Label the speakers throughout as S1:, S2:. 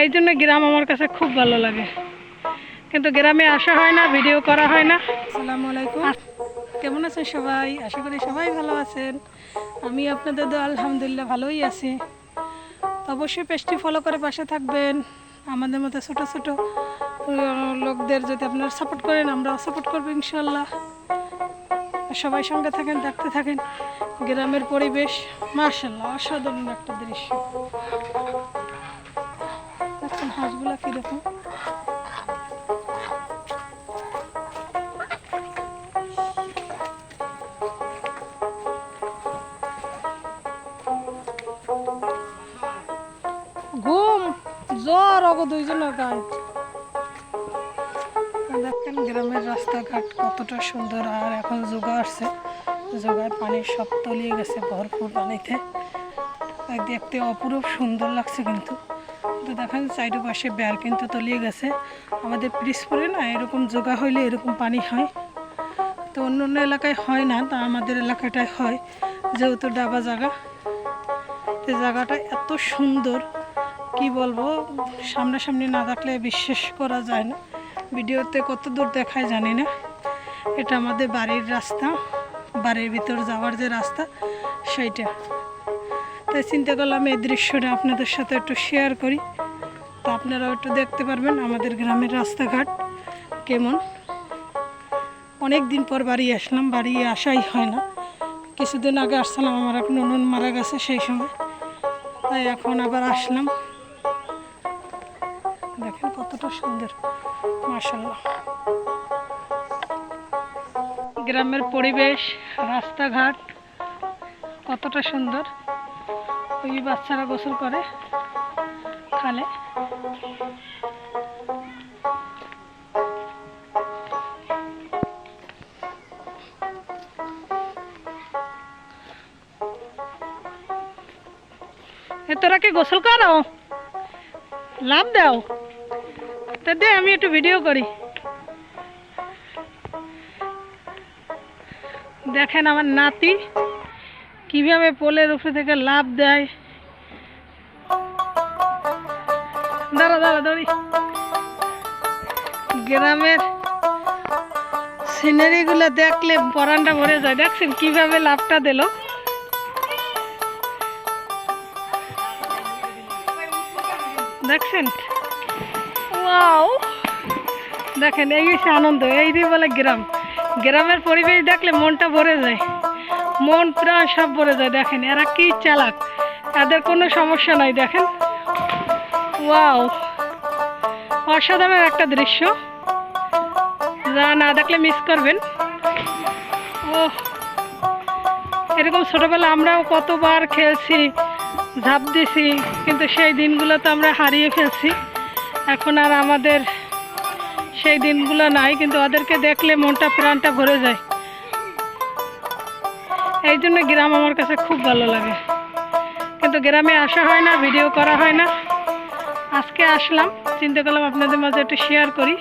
S1: এই জন্য গ্রাম আমার কাছে খুব ভালো লাগে। কিন্তু গ্রামে আসা হয় না ভিডিও করা হয় না। আসসালামু আলাইকুম। কেমন আছেন সবাই? আশা করি সবাই ভালো আছেন। আমি আপনাদের তো আলহামদুলিল্লাহ ভালোই আছি। তো অবশ্যই পেজটি ফলো করে পাশে থাকবেন। আমাদের মতো ছোট ছোট লোকদের যদি আপনারা সাপোর্ট করেন আমরাও সাপোর্ট করব ইনশাল্লাহ সবাই সঙ্গে থাকেন দেখতে থাকেন। গ্রামের পরিবেশ মার্শাল্লাহ অসাধারণ একটা দৃশ্য। হাঁসগুলা কীরকম ঘুম, জ্বর অগ দুইজনের গায়ে। দেখেন গ্রামের রাস্তাঘাট কতটা সুন্দর, আর এখন যোগা আসছে। যোগায় পানি সব তলিয়ে গেছে ভরপুর পানিতে। দেখতে অপরূপ সুন্দর লাগছে কিন্তু। তো দেখেন সাইডে পাশে বেড় কিন্তু তলিয়ে গেছে। আমাদের পিরিসপুরে না এরকম জোগা হইলে এরকম পানি হয়। তো অন্য অন্য এলাকায় হয় না, তা আমাদের এলাকাটায় হয়, যেহেতু ডাবা জায়গা তো জায়গাটা এত সুন্দর, কি বলব, সামনাসামনি না থাকলে বিশ্বাস করা যায় না। ভিডিওতে কত দূর দেখায় জানি না। এটা আমাদের বাড়ির রাস্তা, বাড়ির ভিতর যাওয়ার যে রাস্তা, সেইটা। তাই চিন্তা করলাম এই দৃশ্যটা আপনাদের সাথে একটু শেয়ার করি। তা আপনারাও একটু দেখতে পারবেন আমাদের গ্রামের রাস্তাঘাট কেমন। অনেক দিন পর বাড়ি আসলাম, বাড়ি আসাই হয় না। কিছুদিন আগে আসছিলাম, আমার এক ননন মারা গেছে সেই সময়। তাই এখন আবার আসলাম। দেখেন কতটা সুন্দর মার্শাল্লাহ গ্রামের পরিবেশ, রাস্তাঘাট কতটা সুন্দর। ওই বাচ্চারা গোসল করে খালে। তোরা কি গোসল করো? লাভ দাও। তা দে, আমি একটু ভিডিও করি। দেখেন আমার নাতি কীভাবে পোলের উপরে থেকে লাভ দেয়? দাঁড়া দাঁড়া, দড়ি। গ্রামের সিনারিগুলো দেখলে পরানটা ভরে যায়। দেখছেন কীভাবে লাভটা দিল? দেখছেন? ওয়াও! দেখেন, এই হচ্ছে আনন্দ, এই বলে গ্রাম। গ্রামের পরিবেশ দেখলে মনটা ভরে যায়। মন প্রাণ সব ভরে যায়, দেখেন, এরা কি চালাক? এদের কোনো সমস্যা নাই, দেখেন। ওয়াও, অসাধারণ একটা দৃশ্য। যা না দেখলে মিস করবেন। ও এরকম ছোটবেলা আমরাও কতবার খেলছি, ঝাঁপ দিছি, কিন্তু সেই দিনগুলো তো আমরা হারিয়ে ফেলছি। এখন আর আমাদের সেই দিনগুলো নাই, কিন্তু ওদেরকে দেখলে মনটা, প্রাণটা ভরে যায়। এই জন্য গ্রাম আমার কাছে খুব ভালো লাগে। কিন্তু গ্রামে আসা হয় না ভিডিও করা হয় না। আজকে আসলাম, চিন্তা করলাম আপনাদের মাঝে একটু শেয়ার করি!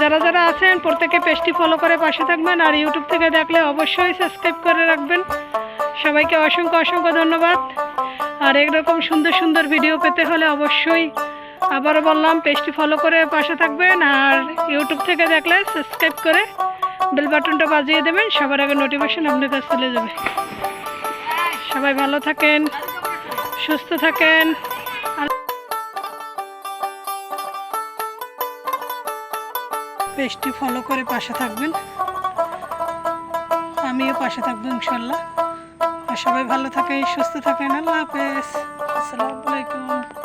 S1: যারা যারা আছেন, প্রত্যেকে পেজটি ফলো করে পাশে থাকবেন, আর ইউটিউব থেকে দেখলে অবশ্যই সাবস্ক্রাইব করে রাখবেন। সবাইকে অসংখ্য অসংখ্য ধন্যবাদ। আর এরকম সুন্দর সুন্দর ভিডিও পেতে হলে অবশ্যই আবারও বললাম পেজটি ফলো করে পাশে থাকবেন, আর ইউটিউব থেকে দেখলে সাবস্ক্রাইব করে বেল বাটনটা বাজিয়ে দেবেন, সবার আগে নোটিফিকেশন আপনার কাছে চলে যাবে। সবাই ভালো থাকেন, সুস্থ থাকেন। পেজটি ফলো করে পাশে থাকবেন। আমিও পাশে থাকব ইনশাল্লাহ। আর সবাই ভালো থাকেন, সুস্থ থাকেন। আল্লাহ হাফেজ। আসসালামু আলাইকুম।